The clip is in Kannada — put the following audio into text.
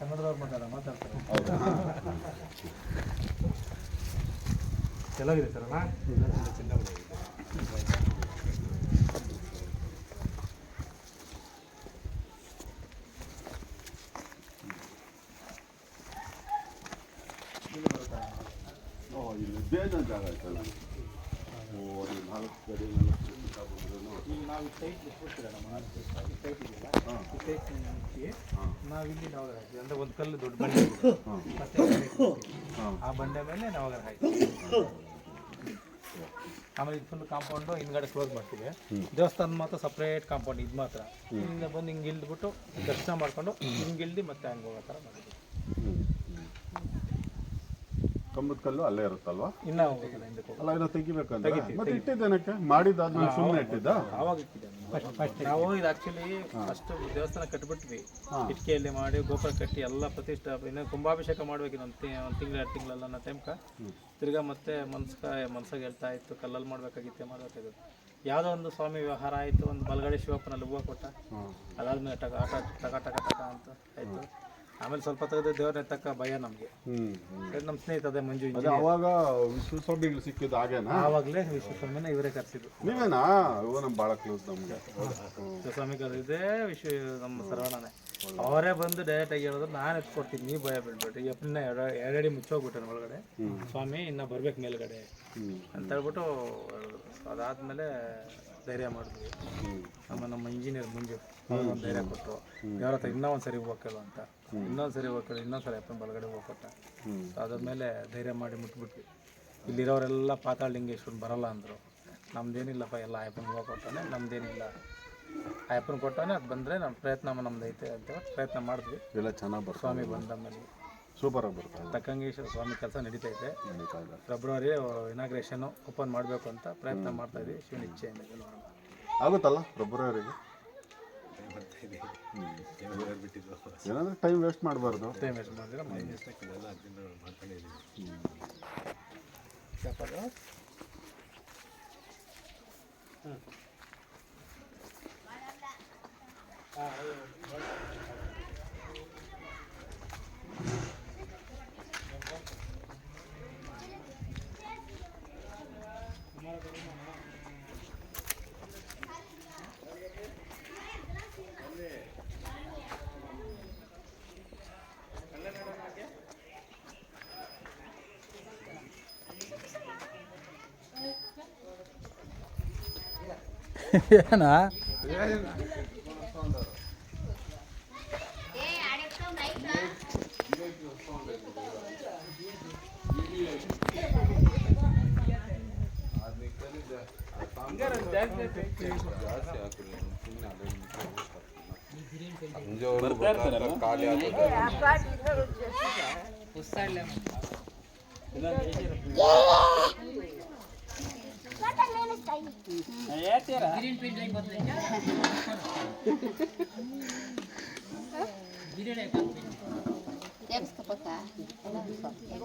ಕನ್ನಡದವ್ರು ಮಾತಾಡ ಮಾತಾಡ್ತಾರೆ. ಚೆನ್ನಾಗಿದೆ ಸರ್ ಓ ಇಲ್ಲಿ ಬೇಜಾನ್ ಜಾಗ ಆಯ್ತಲ್ಲ. ಓ ಅಲ್ಲಿ ನಾಲ್ಕು ಗಡಿ ನಾಲ್ಕು. ಈಗ ನಾವು ಸೈಟ್ ಬಿಟ್ಬಿಡ್ತೀರ ನಮ್ಮ ಸೈಟ್ ಮುಚ್ಚಿ ಹಾಂ ನಾವಿಲ್ಲಿ ನಾವು ಹಾಕಿ ಅಂದರೆ ಒಂದು ಕಲ್ಲು ದೊಡ್ಡ ಬಂಡೆ ಆ ಬಂಡೆ ಮೇಲೆ ನಾವು ಹಾಕಿ ಆಮೇಲೆ ಇದು ಫುಲ್ ಕಾಂಪೌಂಡು ಹಿಂದ್ಗಡೆ ಕ್ಲೋಸ್ ಮಾಡ್ತೀವಿ. ದೇವಸ್ಥಾನ ಮಾತ್ರ ಸಪ್ರೇಟ್ ಕಾಂಪೌಂಡ್ ಇದು ಮಾತ್ರ. ಹಿಂದೆ ಬಂದು ಹಿಂಗೆ ಇಲ್ದ್ಬಿಟ್ಟು ದರ್ಶನ ಮಾಡ್ಕೊಂಡು ಹಿಂಗೆ ಇಲ್ದಿ ಮತ್ತೆ ಹಂಗೆ ಹೋಗೋ ಥರ ಮಾಡಿದ್ವಿ ಕಂಬದ ಕಲ್ಲು ಅಲ್ಲೇ ಇರುತ್ತಲ್ವಾ? ಇನ್ನ ಅಲ್ಲ ಏನೋ ತೆಗಿಬೇಕಂತ ಮತ್ತೆ ಇಟ್ಟಿದ್ದೇನಕ್ಕೆ? ಮಾಡಿದ್ದಾದ್ಮೇಲೆ ಸುಮ್ಮನೆ ಇಟ್ಟಿದ್ದ? ಆವಾಗ ಇಟ್ಟಿದ್ದೆ ನಾವು ಇದು ಆಕ್ಚುಲಿ ಫಸ್ಟ್ ದೇವಸ್ಥಾನ ಕಟ್ಬಿಟ್ವಿ. ಇಟ್ಕೆಯಲ್ಲಿ ಮಾಡಿ ಗೋಪುರ ಕಟ್ಟಿ ಎಲ್ಲ ಪ್ರತಿಷ್ಠಾಪನೆ ಇನ್ನು ಕುಂಭಾಭಿಷೇಕ ಮಾಡ್ಬೇಕು ಒಂದು ತಿಂಗಳು ಎರಡು ತಿಂಗಳೆಲ್ಲ ಅನ್ನೋ ಟೈಮ್ಕ ತಿರ್ಗಾ ಮತ್ತೆ ಮನ್ಸ್ಕ ಮನ್ಸಾಗ ಹೇಳ್ತಾ ಇತ್ತು ಕಲ್ಲಲ್ಲಿ ಮಾಡ್ಬೇಕಾಗಿತ್ತು ಮಾಡ್ಬೇಕಾಗಿತ್ತು ಯಾವುದೋ ಒಂದು ಸ್ವಾಮಿ ವ್ಯವಹಾರ ಆಯಿತು ಒಂದು ಬಲಗಡೆ ಶಿವಪ್ಪನಲ್ಲಿ ಹೂವು ಕೊಟ್ಟ. ಅದಾದ್ಮೇಲೆ ಟಕ ಆಟ ಟಕ ಟಕ ಟಕ ಅಂತ ಆಯಿತು. ಆಮೇಲೆ ಸ್ವಲ್ಪ ತೆಗೆದು ದೇವ್ರ ಎತ್ತಕ್ಕ ಭಯ ನಮಗೆ. ನಮ್ಮ ಸ್ನೇಹಿತ ಅದೇ ಮಂಜು ಅದೇ ಅವಾಗ ವಿಶ್ವಸ್ವಾಮಿಗಳು ಸಿಕ್ಕಿದ್ದು ಹಾಗೇನಾ? ಆವಾಗಲೇ ವಿಶ್ವಸ್ವಾಮಿನ ಇವರೇ ಕರೆಸಿದ್ರು ನೀವೇನಾ? ಇವು ನಮ್ಗೆ ಭಾಳ ಕ್ಲೋಸ್ ನಮಗೆ. ಸ್ವಾಮಿ ಕರೆದಿದ್ದೆ ವಿಶ್ವ ನಮ್ಮ ಸರ್ವಣನೆ. ಅವರೇ ಬಂದು ಡೈರೆಕ್ಟ್ ಆಗಿ ಹೇಳಿದ್ರು ನಾನು ಎತ್ಕೊಡ್ತೀನಿ ನೀವು ಭಯ ಬಂದಬಿಡ್ತು. ಎಪ್ಪನ್ನ ಎರಡೆ ಎರಡಡಿ ಮುಚ್ಚೋಗ್ಬಿಟ್ಟೆ ಒಳಗಡೆ. ಸ್ವಾಮಿ ಇನ್ನ ಬರ್ಬೇಕು ಮೇಲ್ಗಡೆ. ಅಂತ ಹೇಳ್ಬಿಟ್ಟು ಹೇಳಿದ್ರು. ಅದಾದ್ಮೇಲೆ ಧೈರ್ಯ ಮಾಡಿದ್ವಿ. ನಮ್ಮ ನಮ್ಮ ಇಂಜಿನಿಯರ್ ಮುಂಜು ಒಂದು ಧೈರ್ಯ ಕೊಟ್ಟು ಯಾರ ಹತ್ರ ಇನ್ನೂ ಒಂದು ಸರಿ ಹೋಗ್ಕಲ್ಲ ಅಂತ. ಇನ್ನೊಂದು ಸರಿ ಹೋಗ್ಕಲ್ಲ ಇನ್ನೊಂದು ಸರಿ ಅಪ್ಪನ ಬಲಗಡೆ ಹೋಗ್ಕೊಟ್ಟ ಅದಾದ್ಮೇಲೆ ಧೈರ್ಯ ಮಾಡಿ ಮುಟ್ಬಿಟ್ವಿ. ಇಲ್ಲಿರೋರೆಲ್ಲ ಪಾತಾಳ ಲಿಂಗೇಶ್ವರನ್ ಬರಲ್ಲ ಅಂದರು. ನಮ್ದೇನಿಲ್ಲಪ್ಪ ಎಲ್ಲ ಅಯ್ಯಪ್ಪನ ಹೋಗಿ ಕೊಟ್ಟಾನೆ ಅಯ್ಯಪ್ಪನ ಕೊಟ್ಟಾನೆ ಅದು ಬಂದರೆ ನಮ್ಮ ಪ್ರಯತ್ನ ನಮ್ದು ಐತೆ ಅಂತ ಪ್ರಯತ್ನ ಮಾಡಿದ್ವಿ. ಎಲ್ಲ ಚೆನ್ನಾಗಿ ಬರ್ತದೆ ಸ್ವಾಮಿ ಬಂದ ಮೇಲೆ ಸೂಪರಾಗಿ ಬರ್ತದೆ ತಕ್ಕಂಗೆ ತಕ್ಕಂಗೇಶ್ವರ ಸ್ವಾಮಿ ಕೆಲಸ ನಡೀತೈತೆ ನಡೀತಾ ಇದೆ. ಫೆಬ್ರವರಿ ಇನಾಗ್ರೇಷನ್ನು ಓಪನ್ ಮಾಡಬೇಕು ಅಂತ ಪ್ರಯತ್ನ ಮಾಡ್ತಾ ಇದ್ವಿ. ಶಿವನ ಇಚ್ಛೆಯಿಂದ ಇದು ನೋಡೋಣ. ಆಗುತ್ತಲ್ಲ ಫೆಬ್ರವರಿಗೆ ಏನಂದ್ರೆ ಟೈಮ್ ವೇಸ್ಟ್ ಮಾಡಬಾರ್ದು. ಟೈಮ್ ವೇಸ್ಟ್ ಮಾಡಿದ್ರೆ ಏನಾ ಖಾಲಿ ಗ್ರೀನ್ ಪೇಂಟ್ ಲೈನ್ ಬಂದ್ರೆ ಬಿರಿಯಾನಿ